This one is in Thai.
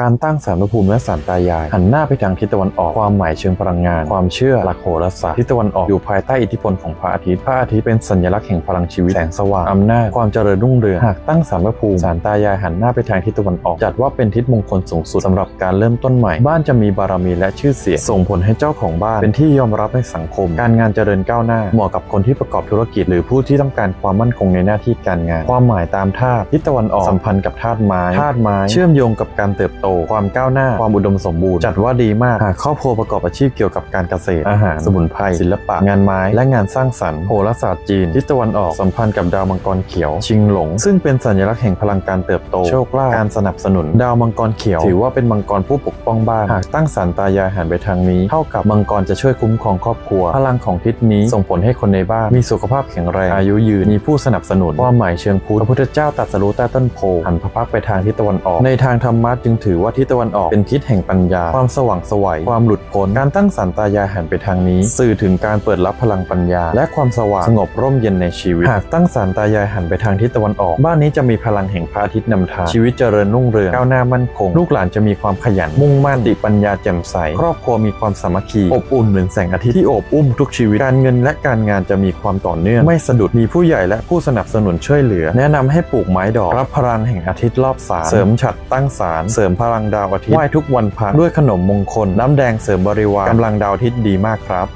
การตั้งสารพระภูมิและสารตายาย หันหน้าไปทางทิศตะวันออกความหมายเชิงพลังงาน ความเชื่อหลักโหราศาสตร์ทิศตะวันออกอยู่ภายใต้อิทธิพลของพระอาทิตย์พระอาทิตย์เป็นสัญลักษณ์แห่งพลังชีวิตแสงสว่างอำนาจความเจริญรุ่งเรืองหากตั้งสารพระภูมิสารตายายหันหน้าไปทางทิศตะวันออกจัดว่าเป็นทิศมงคลสูงสุดสำหรับการเริ่มต้นใหม่ บ้านจะมีบารมีและชื่อเสียงส่งผลให้เจ้าของบ้านเป็นที่ยอมรับในสังคม การงานเจริญก้าวหน้าเหมาะกับคนที่ประกอบธุรกิจ หรือผู้ที่ต้องการความมั่นคงในหน้าที่การงาน ความหมายตามธาตุทิศตะวันออกสัมพันธ์กับธาตุไม้ธาตุไม้เชื่อมโยงกับการเติบโต ความก้าวหน้า ความอุดมสมบูรณ์ จัดว่าดีมากหากครอบครัวประกอบอาชีพเกี่ยวกับการเกษตร อาหาร สมุนไพร ศิลปะ งานไม้ และงานสร้างสรรค์ โหราศาสตร์จีนทิศตะวันออก สัมพันธ์กับดาวมังกรเขียว ชิงหลง ซึ่งเป็นสัญลักษณ์แห่งพลังการเติบโต โชคลาภ การสนับสนุน ดาวมังกรเขียว ถือว่าเป็นมังกรผู้ปกป้องบ้าน หากตั้งสารตายายหันไปทางนี้ เท่ากับมังกรจะช่วยคุ้มครองครอบครัว พลังของทิศนี้ส่งผลให้คนในบ้านมีสุขภาพแข็งแรง อายุยืน มีผู้สนับสนุน ความหมายเชิงพุทธ พระพุทธเจ้าตรัสรู้ใต้ต้นโพหันพระพักตร์ไปทางทิศตะวันออก ในทางธรรมะจึงถือว่าทิศตะวันออกเป็นทิศแห่งปัญญา ความสว่างสวัยความหลุดพ้นการตั้งสารตายายหันไปทางนี้ สื่อถึงการเปิดรับพลังปัญญา และความสว่างสงบร่มเย็นในชีวิต หากตั้งสารตายายหันไปทางทิศตะวันออก บ้านนี้จะมีพลังแห่งพระอาทิตย์นำทางชีวิตเจริญรุ่งเรืองก้าวหน้ามั่นคง ลูกหลานจะมีความขยันมุ่งมั่นติปัญญาแจ่มใสครอบครัวมีความสามัคคีอบอุ่นเหมือนแสงอาทิตย์ที่โอบอุ้มทุกชีวิตการเงินและการงานจะมีความต่อเนื่องไม่สะดุดมีผู้ใหญ่และผู้สนับสนุนช่วยเหลือ แนะนำให้ปลูกไม้ดอกรับพลังแห่งอาทิตย์รอบศาลเสริมฉัดตั้งศาลเสริมพลังดาวอาทิตย์ไหว้ทุกวันพระด้วยขนมมงคล น้ำแดงเสริมบริวารกำลังดาวอาทิตย์ดีมากครับ